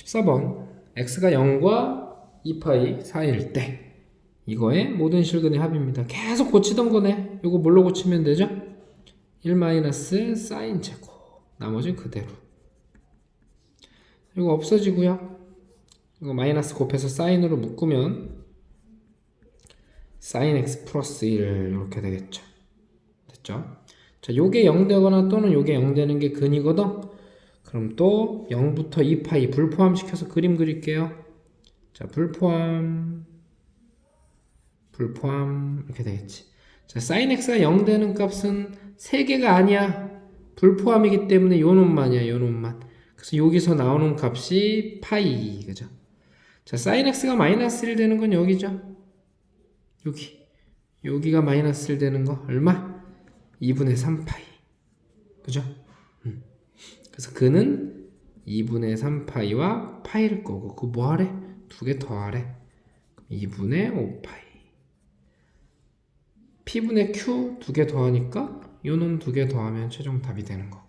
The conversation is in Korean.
14번 x가 0과 2파이 사이일 때 이거의 모든 실근의 합입니다. 계속 고치던 거네. 이거 뭘로 고치면 되죠? 1 마이너스 사인 제곱 나머지 그대로 이거 없어지고요. 이거 마이너스 곱해서 사인으로 묶으면 사인 x 플러스 1 이렇게 되겠죠. 됐죠? 자, 요게 0 되거나 또는 요게 0 되는 게 근이거든. 그럼 또 0부터 2파이 불포함 시켜서 그림 그릴게요. 자, 불포함 불포함 이렇게 되겠지. 자, sin x가 0 되는 값은 3개가 아니야. 불포함이기 때문에 요 놈만이야, 요 놈만. 그래서 여기서 나오는 값이 파이, 그죠? 자, sin x가 마이너스 1 되는 건 여기죠. 여기. 여기가 마이너스 1 되는 거 얼마? 2분의 3파이. 그죠? 음. 그래서 그는 2분의 3파이와 파이일 거고 그 뭐 하래? 두 개 더 하래. 2분의 5파이. P분의 Q 두 개 더하니까 요놈 두 개 더하면 최종 답이 되는 거.